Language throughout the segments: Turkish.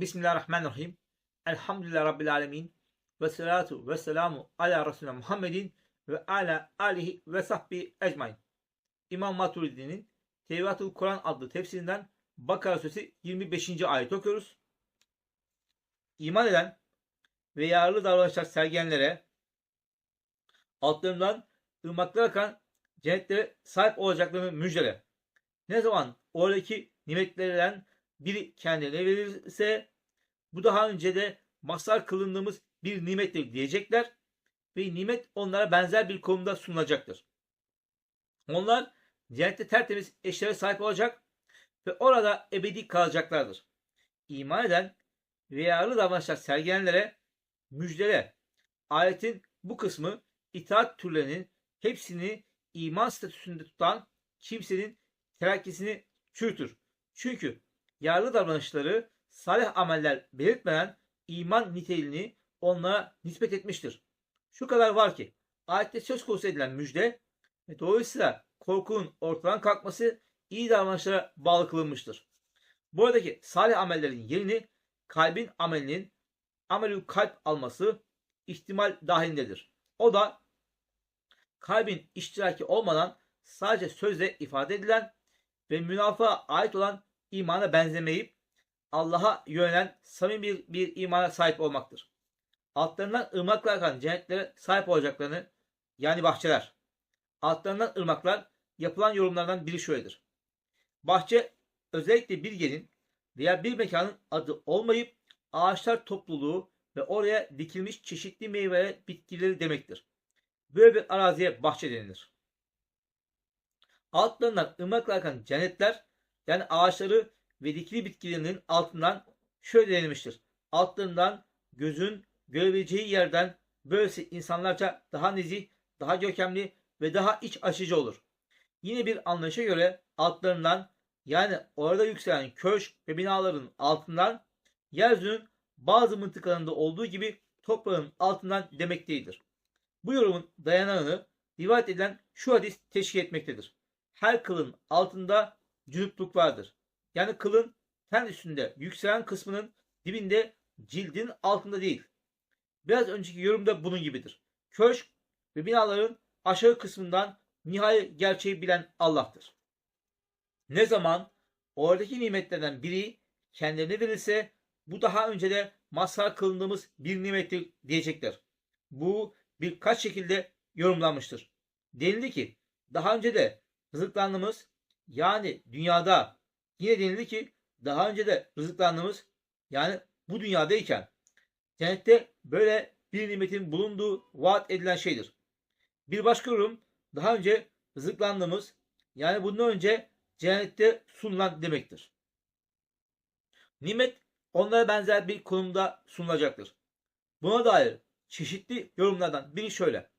Bismillahirrahmanirrahim. Elhamdülillah Rabbil alemin. Ve salatu ve selamu ala Resulüne Muhammedin ve ala alihi ve sahbihi ecmain. İmam Maturidi'nin Tevratul Kur'an adlı tefsirinden Bakara Suresi 25. ayet okuyoruz. İman eden ve yararlı davranışlar sergilenlere altlarından ırmaklar akan cennetlere sahip olacaklarını müjdele. Ne zaman oradaki nimetlerden biri kendine verilse bu daha önce de mazhar kılındığımız bir nimettir diyecekler ve nimet onlara benzer bir konumda sunulacaktır. Onlar cennette tertemiz eşlere sahip olacak ve orada ebedi kalacaklardır. İman eden ve yararlı davranışlar sergilenenlere müjdele. Ayetin bu kısmı itaat türlerinin hepsini iman statüsünde tutan kimsenin terakkisini çürütür. Çünkü yararlı davranışları salih ameller belirtmeden iman niteliğini onlara nispet etmiştir. Şu kadar var ki ayette söz konusu edilen müjde ve dolayısıyla korkunun ortadan kalkması iyi davranışlara bağlı kılınmıştır. Buradaki salih amellerin yerini kalbin amelinin amelü kalp alması ihtimal dahilindedir. O da kalbin iştiraki olmadan sadece sözle ifade edilen ve münafığa ait olan imana benzemeyip Allah'a yönelen samimi bir, bir imana sahip olmaktır. Altlarından ırmaklar akan cennetlere sahip olacaklarını yani bahçeler. Altlarından ırmaklar yapılan yorumlardan biri şöyledir. Bahçe özellikle bir yerin veya bir mekanın adı olmayıp ağaçlar topluluğu ve oraya dikilmiş çeşitli meyve bitkileri demektir. Böyle bir araziye bahçe denilir. Altlarından ırmaklar akan cennetler yani ağaçları ve dikili bitkilerinin altından şöyle denilmiştir. Altlarından gözün görebileceği yerden böylesi insanlarca daha nezih, daha görkemli ve daha iç açıcı olur. Yine bir anlayışa göre altlarından yani orada yükselen köşk ve binaların altından yeryüzünün bazı mıntıkalarında olduğu gibi toprağın altından demek değildir. Bu yorumun dayanağını rivayet edilen şu hadis teşkil etmektedir. Her kılın altında cünüplük vardır. Yani kılın ten üstünde yükselen kısmının dibinde cildin altında değil. Biraz önceki yorumda bunun gibidir. Köşk ve binaların aşağı kısmından nihai gerçeği bilen Allah'tır. Ne zaman oradaki nimetlerden biri kendilerine verilse bu daha önce de mazhar kılındığımız bir nimettir diyecekler. Bu birkaç şekilde yorumlanmıştır. Denildi ki daha önce de rızıklandığımız yani dünyada yine denildi ki daha önce de rızıklandığımız yani bu dünyadayken cennette böyle bir nimetin bulunduğu vaat edilen şeydir. Bir başka yorum daha önce rızıklandığımız yani bundan önce cennette sunulan demektir. Nimet onlara benzer bir konumda sunulacaktır. Buna dair çeşitli yorumlardan biri şöyle.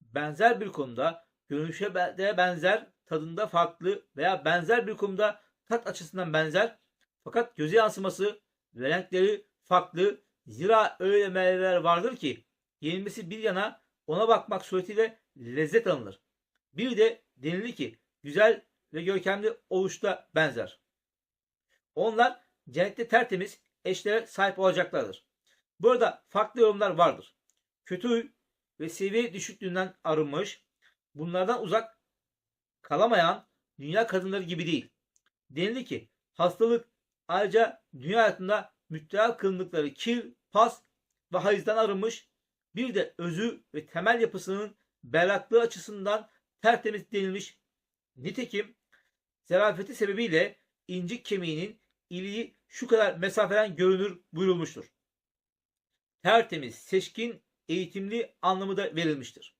Benzer bir konuda görünüşe de benzer, tadında farklı veya benzer bir konuda tat açısından benzer fakat göze yansıması ve renkleri farklı. Zira öyle meyveler vardır ki yenilmesi bir yana ona bakmak suretiyle lezzet alınır. Bir de denilir ki güzel ve görkemli oluşta benzer. Onlar cennette tertemiz eşlere sahip olacaklardır. Burada farklı yorumlar vardır. Kötü ve seviye düşüklüğünden arınmış, bunlardan uzak kalamayan dünya kadınları gibi değil. Denildi ki hastalık ayrıca dünya hayatında müptela kılındıkları kir, pas ve hayızdan arınmış bir de özü ve temel yapısının berraklığı açısından tertemiz denilmiş. Nitekim zerafeti sebebiyle incik kemiğinin iliği şu kadar mesafeden görünür buyurulmuştur. Tertemiz, seçkin, eğitimli anlamı da verilmiştir.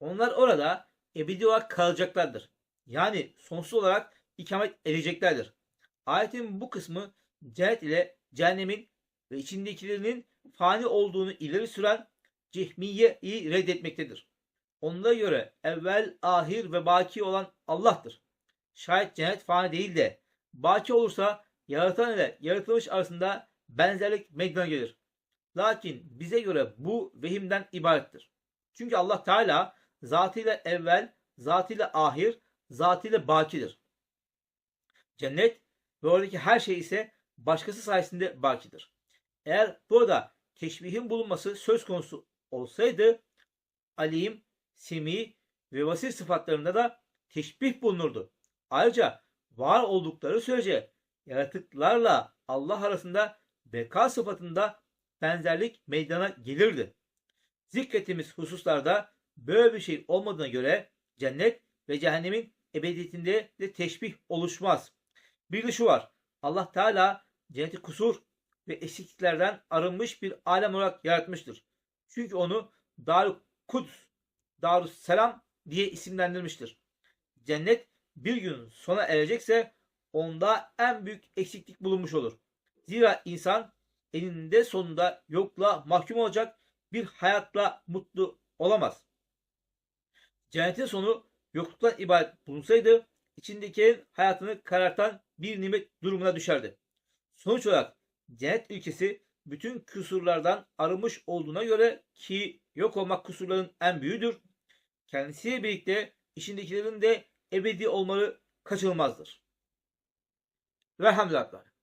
Onlar orada ebedi olarak kalacaklardır. Yani sonsuz olarak ikamet edeceklerdir. Ayetin bu kısmı cennet ile cehennemin ve içindekilerinin fani olduğunu ileri süren Cehmiye'yi reddetmektedir. Onlara göre evvel, ahir ve baki olan Allah'tır. Şayet cennet fani değil de baki olursa yaratan ile yaratılmış arasında benzerlik meydana gelir. Lakin bize göre bu vehimden ibarettir. Çünkü Allah Teala zatıyla evvel, zatıyla ahir, zatıyla bakidir. Cennet ve oradaki her şey ise başkası sayesinde bakidir. Eğer burada teşbihin bulunması söz konusu olsaydı alim, semi ve vasir sıfatlarında da teşbih bulunurdu. Ayrıca var oldukları sürece yaratıklarla Allah arasında beka sıfatında benzerlik meydana gelirdi. Zikrettiğimiz hususlarda böyle bir şey olmadığına göre cennet ve cehennemin ebediyetinde de teşbih oluşmaz. Bir de şu var. Allah Teala cenneti kusur ve eksikliklerden arınmış bir alem olarak yaratmıştır. Çünkü onu Darül Kuds, Darus Selam diye isimlendirmiştir. Cennet bir gün sona erecekse onda en büyük eksiklik bulunmuş olur. Zira insan eninde sonunda yokluğa mahkum olacak bir hayatla mutlu olamaz. Cennetin sonu yokluktan ibaret bulunsaydı içindekilerin hayatını karartan bir nimet durumuna düşerdi. Sonuç olarak cennet ülkesi bütün kusurlardan arınmış olduğuna göre ki yok olmak kusurların en büyüğüdür. Kendisiyle birlikte içindekilerin de ebedi olmaları kaçınılmazdır. Velhamdülillah.